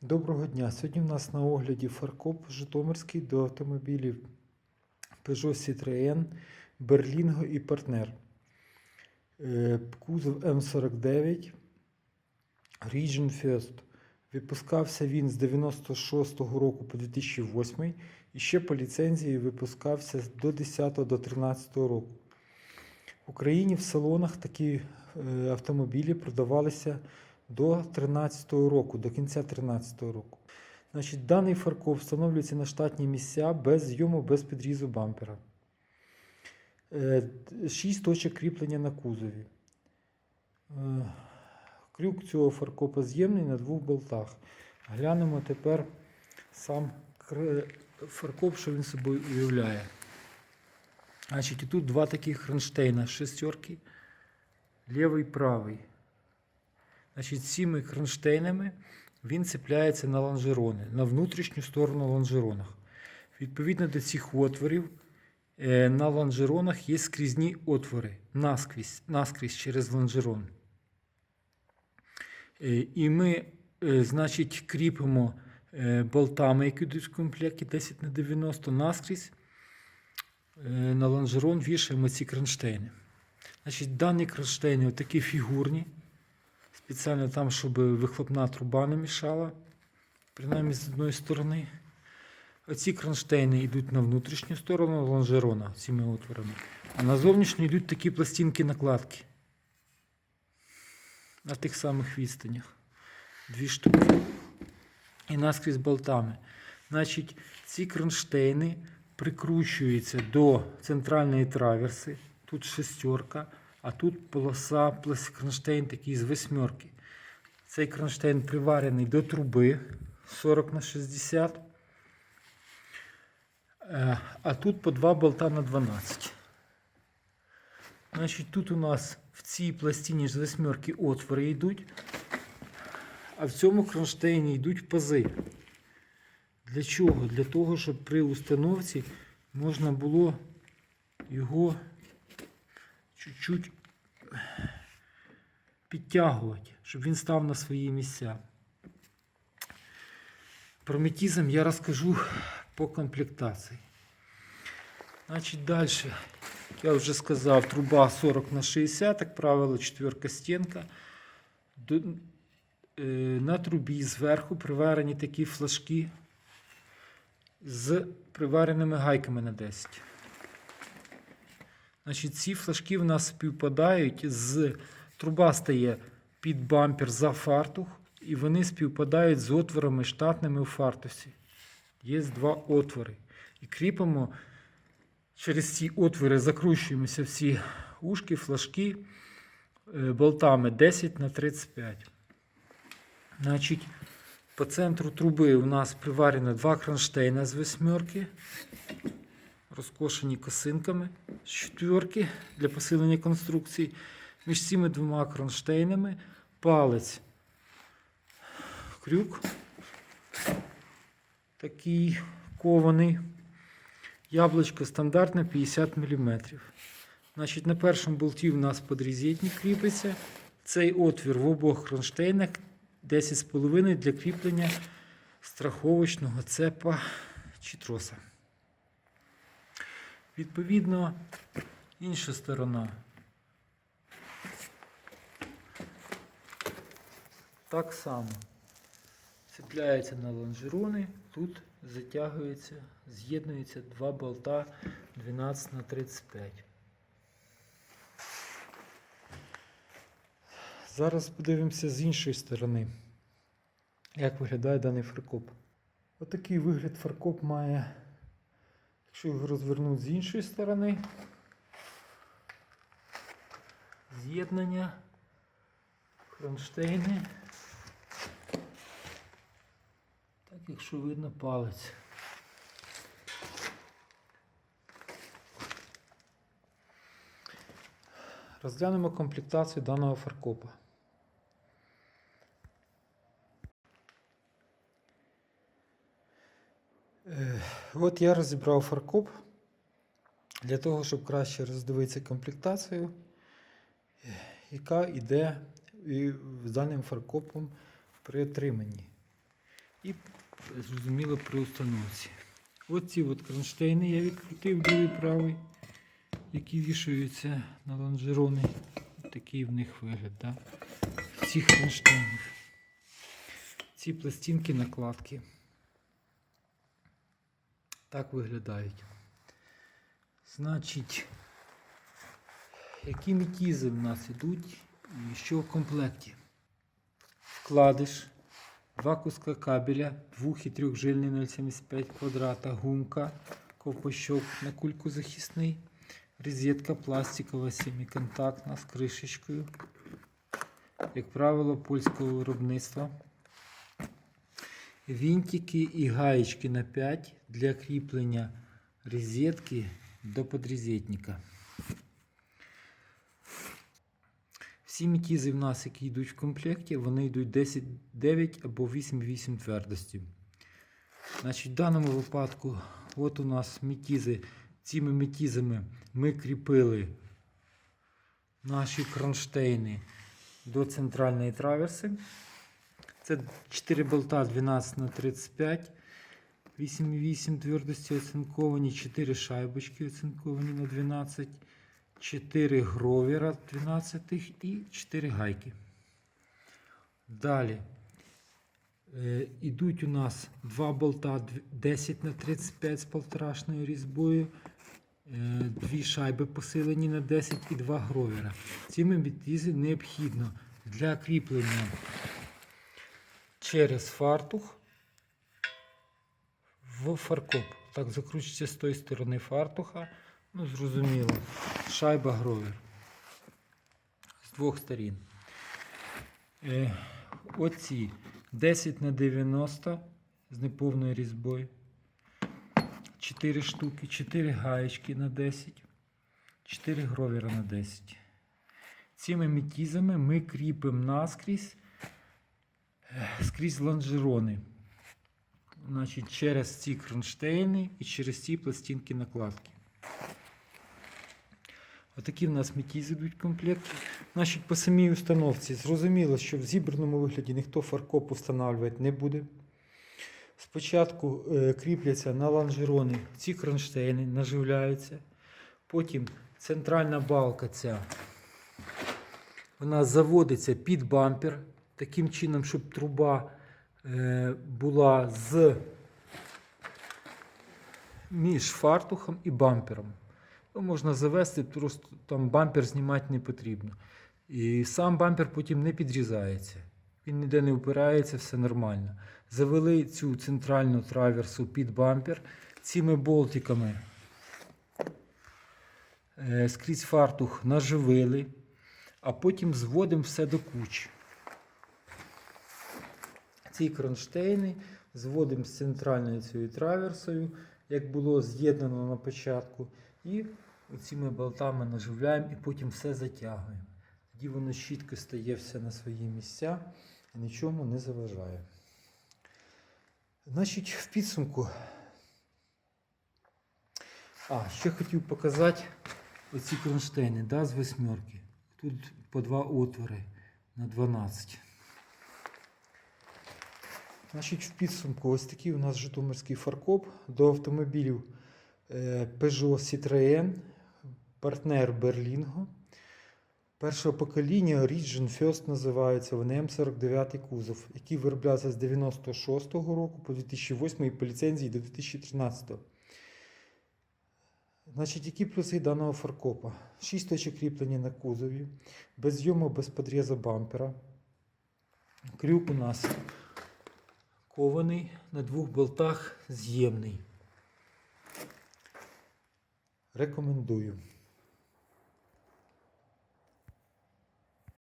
Доброго дня. Сьогодні в нас на огляді фаркоп Житомирський до автомобілів Peugeot Citroën, Berlingo і. Е, Кузов М49 Region First. Випускався він з 96-го року по 2008 і ще по ліцензії випускався до 10-го до 13-го року. В Україні в салонах такі е, автомобілі продавалися до 2013 року, до кінця 2013 року. Значить, даний фаркоп встановлюється на штатні місця без зйому, без підрізу бампера. Е, Шість точок кріплення на кузові. Е, Крюк цього фаркопа з'ємний на двох болтах. Глянемо тепер сам фаркоп, що він собою уявляє. Значить, і тут два таких кронштейна шестерки, лівий правий. Значить, цими кронштейнами він цепляється на лонжерони, на внутрішню сторону лонжеронах. Відповідно до цих отворів, е, на лонжеронах є скрізні отвори наскрізь, наскрізь через лонжерон. Е, І ми, е, значить, кріпимо болтами, які йдуть в комплекті 10 на 90 наскрізь. На лонжерон вішаємо ці кронштейни. Значить, дані кронштейни такі фігурні. Спеціально там, щоб вихлопна труба не мішала, принаймні з одної сторони. Оці кронштейни йдуть на внутрішню сторону лонжерона цими отворами. А на зовнішню йдуть такі пластинки накладки. На тих самих відстанях. Дві штуки. І наскрізь болтами. Значить, ці кронштейни прикручуються до центральної траверси. Тут шестерка, а тут полоса кронштейн такий з восьмерки. Цей кронштейн приварений до труби 40 на 60. Е, А тут по два болта на 12. Значить, тут у нас в цій пластині з восьмерки отвори йдуть, а в цьому кронштейні йдуть пази. Для чого? Для того, щоб при установці можна було його чуть-чуть підтягувати, щоб він став на свої місця. Про метізм я розкажу по комплектації. Значить, далі, я вже сказав, труба 40 на 60, як правило, четверка стінка. Е, На трубі зверху приварені такі флажки з привареними гайками на 10. Значить, ці флажки в нас співпадають з труба стає під бампер за фартух, і вони співпадають з отворами штатними у фартусі. Є два отвори. І кріпимо через ці отвори, закручуємося всі ушки, флажки е, болтами 10 на 35. Значить, по центру труби у нас приварено два кронштейна з восьмерки, розкошені косинками четверки для посилення конструкції. Між цими двома кронштейнами палець крюк такий кований. Яблучко стандартне 50 мм. Значить, на першому болті у нас подрізетник кріпиться. Цей отвір в обох кронштейнах 10,5 для кріплення страховочного цепа чи троса. Відповідно, інша сторона. Так само цепляється на лонжерони, тут затягується, з'єднуються два болта 12 на 35. Зараз подивимося з іншої сторони, як виглядає даний фаркоп. Отакий вигляд фаркоп має, якщо його розвернути з іншої сторони. З'єднання, кронштейни. Так, якщо видно палець. Розглянемо комплектацію даного фаркопа. Е, От я розібрав фаркоп для того, щоб краще роздивитися комплектацію, яка йде з даним фаркопом при отриманні. І зрозуміло при установці. Оці от кронштейни я відкрутив лівий правий, які вішаються на лонжерони. Такий в них вигляд. Да? Цих кронштейнів. Ці пластинки накладки. Так виглядають. Значить, які мітізи в нас ідуть і що в комплекті? Вкладиш, два куска кабеля, двох і трьохжильний 0,75 квадрата, гумка, ковпачок на кульку захисний, розетка пластикова семиконтактна з кришечкою, як правило, польського виробництва. Вінтики і гаєчки на 5 для кріплення розетки до подрозетника. Всі мітізи в нас, які йдуть в комплекті, вони йдуть 10, 9 або 8,8 твердості. Значить, в даному випадку, от у нас мітізи. Цими мітізами ми кріпили наші кронштейни до центральної траверси. Це 4 болта 12 на 35, 8,8 твердості оцинковані, 4 шайбочки оцинковані на 12, 4 гровера 12 і 4 гайки. Далі е, ідуть у нас 2 болта 10 на 35 з полторашною різьбою, е, дві шайби посилені на 10 і 2 гровера. Цими мітізи необхідно для кріплення через фартух в фаркоп. Так, закручується з тої сторони фартуха. Ну, зрозуміло. Шайба гровер. З двох сторін. Е, оці 10 на 90 з неповною різьбою. 4 штуки, 4 гаєчки на 10, 4 гровера на 10. Цими мітізами ми кріпимо наскрізь скрізь лонжерони. Значить, через ці кронштейни і через ці пластинки накладки. Отакі в нас мітізи йдуть в комплекті. Значить, по самій установці зрозуміло, що в зібраному вигляді ніхто фаркоп встановлювати не буде. Спочатку е, кріпляться на лонжерони ці кронштейни, наживляються. Потім центральна балка ця вона заводиться під бампер таким чином, щоб труба е, була з між фартухом і бампером. Ну, можна завести, просто там бампер знімати не потрібно. І сам бампер потім не підрізається. Він ніде не впирається, все нормально. Завели цю центральну траверсу під бампер цими болтиками. е, Скрізь фартух наживили, а потім зводимо все до кучі. Ці кронштейни зводимо з центральною цією траверсою, як було з'єднано на початку. І цими болтами наживляємо і потім все затягуємо. Тоді воно чітко стає все на свої місця і нічому не заважає. Значить, в підсумку. А, ще хотів показати оці кронштейни да, з восьмерки. Тут по два отвори на 12. Значить, в підсумку ось такий у нас Житомирський фаркоп до автомобілів е, Peugeot Citroën, партнер Berlingo. Першого покоління Origin First називається вони М49 кузов, який вироблявся з 96-го року по 2008 і по ліцензії до 2013. Значить, які плюси даного фаркопа? 6 точок кріплення на кузові, без зйому, без подрізу бампера. Крюк у нас кований на двох болтах з'ємний. Рекомендую.